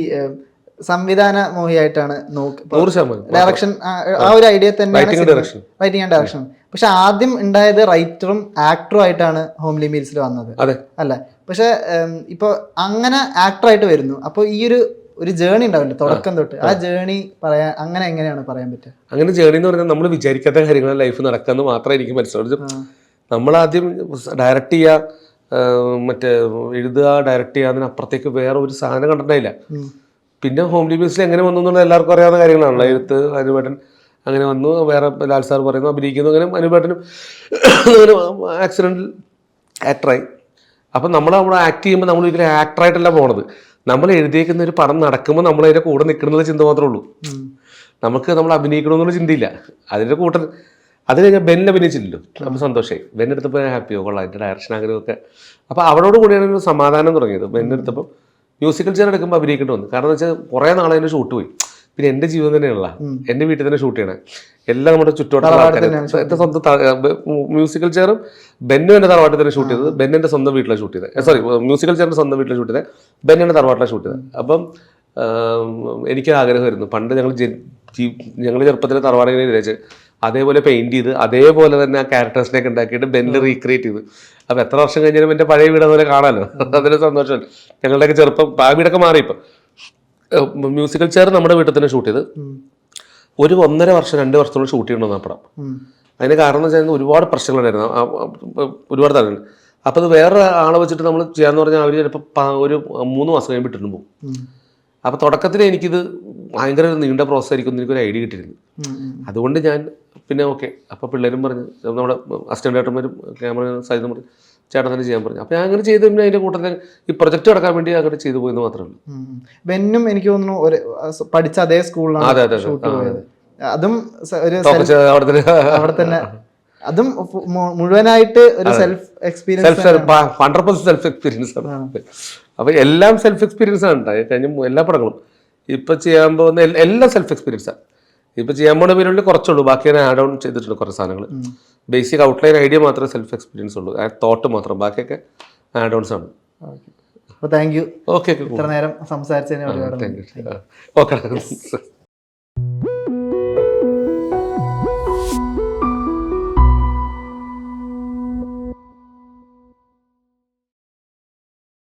സംവിധാന മൂവിയായിട്ടാണ് നോക്കി ഡയറക്ഷൻ ആ ഒരു ഐഡിയ തന്നെ. റൈറ്റിംഗ് ആൻഡ് ഡയറക്ഷൻ പക്ഷെ ആദ്യം ഉണ്ടായത് റൈറ്ററും ആക്ടറും ആയിട്ടാണ് ഹോംലി മീൽസിൽ വന്നത്. അതെ. അല്ല? പക്ഷെ ഇപ്പൊ അങ്ങനെ ആക്ടറായിട്ട് വരുന്നു. അപ്പോൾ ഈ ഒരു ഒരു ജേണി ഉണ്ടാവില്ലേ തുടക്കം തൊട്ട്? ആ ജേണി പറയാൻ അങ്ങനെ എങ്ങനെയാണ് പറയാൻ പറ്റുക? അങ്ങനെ ജേണി എന്ന് പറഞ്ഞാൽ നമ്മൾ വിചാരിക്കാത്ത കാര്യങ്ങൾ ലൈഫ് നടക്കാന്ന് മാത്രമേ എനിക്ക് മനസ്സിലാവുള്ളൂ നമ്മളാദ്യം ഡയറക്റ്റ് ചെയ്യുക മറ്റേ എഴുതുക ഡയറക്റ്റ് ചെയ്യുക അതിനപ്പുറത്തേക്ക് വേറെ ഒരു സാധനം കണ്ടിട്ടില്ല. പിന്നെ ഹോം ലിമിറ്റ്സിൽ എങ്ങനെ വന്നു എന്നുള്ളത് എല്ലാവർക്കും അറിയാവുന്ന കാര്യങ്ങളാണല്ലോ. എഴുത്ത് അനുപേട്ടൻ അങ്ങനെ വന്നു. വേറെ ലാൽ സാർ പറയുന്നു അഭിനയിക്കുന്നു അങ്ങനെ അനുപേട്ടനും അങ്ങനെ ആക്സിഡന്റിൽ ആക്ടറായി അപ്പം നമ്മൾ നമ്മൾ ആക്ട് ചെയ്യുമ്പോൾ നമ്മൾ ഒരിക്കലും ആക്ടറായിട്ടല്ല പോണത്. നമ്മൾ എഴുതിയേക്കുന്ന ഒരു പടം നടക്കുമ്പോൾ നമ്മൾ അതിന്റെ കൂടെ നിൽക്കുന്നത് ചിന്ത മാത്രമേ ഉള്ളൂ. നമുക്ക് നമ്മൾ അഭിനയിക്കണമെന്നുള്ള ചിന്തയില്ല. അതിന്റെ കൂട്ടർ അത് കഴിഞ്ഞാൽ ബെന്നിൽ അഭിനയിച്ചില്ലല്ലോ. നമ്മൾ സന്തോഷമായി ബെന്നെടുത്തപ്പോൾ ഞാൻ ഹാപ്പിയോ കൊള്ളാം. എന്റെ ഡയറക്ഷൻ ആഗ്രഹമൊക്കെ. അപ്പോൾ അവരോട് കൂടിയാണ് ഒരു സമാധാനം തുടങ്ങിയത്. ബെന്നെടുത്തപ്പോൾ മ്യൂസിക്കൽ ചെയർ എടുക്കുമ്പോൾ അഭിനയിക്കേണ്ടി വന്നു. കാരണം എന്ന് വെച്ചാൽ കുറേ നാളെ അതിന്റെ ഷൂട്ട് പോയി. പിന്നെ എന്റെ ജീവിതം തന്നെയുള്ള എന്റെ വീട്ടിൽ തന്നെ ഷൂട്ട് ചെയ്യണേ. എല്ലാം നമ്മുടെ ചുറ്റോട്ടുള്ള എന്റെ സ്വന്തം മ്യൂസിക്കൽ ചെയറും ബെന്നു എന്റെ തറവാട്ടിൽ തന്നെ ഷൂട്ട് ചെയ്തത്. ബെന്നിന്റെ സ്വന്തം വീട്ടിലാണ് ഷൂട്ട് ചെയ്തത്. സോറി മ്യൂസിക്കൽ ചെയറിന്റെ സ്വന്തം വീട്ടിൽ ഷൂട്ട് ചെയ്തത്. ബെൻ എന്റെ തറവാട്ടിലാണ് ഷൂട്ട് ചെയ്തത്. അപ്പം എനിക്ക് ആഗ്രഹമായിരുന്നു. പണ്ട് ഞങ്ങൾ ഞങ്ങൾ ചെറുപ്പത്തിലെ തറവാട് ഇങ്ങനെ വിചാരിച്ച് അതേപോലെ പെയിന്റ് ചെയ്ത് അതേപോലെ തന്നെ ആ ക്യാരക്ടേഴ്സിനെ ഉണ്ടാക്കിയിട്ട് ബെന്നിൽ റീക്രിയേറ്റ് ചെയ്തു. അപ്പോൾ എത്ര വർഷം കഴിഞ്ഞാലും എന്റെ പഴയ വീട് അതുപോലെ കാണാമല്ലോ അതിന് സന്തോഷം ഞങ്ങളുടെയൊക്കെ ചെറുപ്പം ആ വീടൊക്കെ മാറി ഇപ്പം. മ്യൂസിക്കൽ ചെയർ നമ്മുടെ വീട്ടിൽ തന്നെ ഷൂട്ട് ചെയ്ത്. ഒരു ഒന്നര വർഷം രണ്ട് വർഷത്തോളം ഷൂട്ട് ചെയ്യണമെന്ന് ആ പടം. അതിന് കാരണം എന്ന് വെച്ചാൽ ഒരുപാട് പ്രശ്നങ്ങളുണ്ടായിരുന്നു. ഒരുപാട് തലങ്ങൾ അപ്പോൾ അത് വേറെ ആളെ വെച്ചിട്ട് നമ്മൾ ചെയ്യാന്ന് പറഞ്ഞാൽ അവർ ചിലപ്പോൾ ഒരു മൂന്ന് മാസം കഴിയുമ്പോൾ ഇട്ടിട്ട് പോകും. അപ്പൊ അപ്പോൾ തുടക്കത്തിൽ എനിക്കിത് ഭയങ്കര ഒരു നീണ്ട പ്രോസസ്സായിരിക്കും എനിക്കൊരു ഐഡിയ കിട്ടിയിരുന്നു. അതുകൊണ്ട് ഞാൻ പിന്നെ ഓക്കെ. അപ്പോൾ പിള്ളേരും പറഞ്ഞു നമ്മുടെ അസിസ്റ്റന്റ് ഏട്ടന്മാരും ക്യാമറ സൈഡും പറഞ്ഞു ചേട്ടൻ തന്നെ ചെയ്യാൻ പറഞ്ഞു. അപ്പോൾ ഞാൻ അങ്ങനെ ചെയ്ത് പിന്നെ അതിന്റെ കൂട്ടത്തിൽ ഈ പ്രൊജക്റ്റ് നടക്കാൻ വേണ്ടി അങ്ങനെ ചെയ്തു പോയെന്ന് മാത്രമേ ഉള്ളൂ. ബെന്നും എനിക്ക് തോന്നുന്നു ഒരു പഠിച്ച അതേ സ്കൂളിലാണ് അതെ, അതെ. അതും. ഒരു അവിടെ തന്നെ. അതും മുഴുവനായിട്ട് ഒരു self experience self hundred percent self experience ആണ്. അപ്പൊ എല്ലാം സെൽഫ് എക്സ്പീരിയൻസ് ആണ് കഴിഞ്ഞ എല്ലാ പടങ്ങളും. ഇപ്പൊ ചെയ്യാൻ പോകുന്ന എല്ലാം സെൽഫ് എക്സ്പീരിയൻസ് ആണ്. ഇപ്പൊ ചെയ്യാൻ പോകുന്ന പേരുള്ളിൽ കുറച്ചുള്ളൂ. ബാക്കി ഞാൻ ആഡ് ഓൺ ചെയ്തിട്ടുണ്ട് കുറേ സാധനങ്ങൾ ബേസിക് ഔട്ട്ലൈൻ ഐഡിയ മാത്രമേ സെൽഫ് എക്സ്പീരിയൻസ് ഉള്ളൂ. തോട്ട് മാത്രം. ബാക്കിയൊക്കെ ആഡ് ഓൺസ് ആണ്. അപ്പോൾ താങ്ക് യു ഓക്കെ ഇത്ര നേരം സംസാരിച്ചതിന്. ഓക്കെ.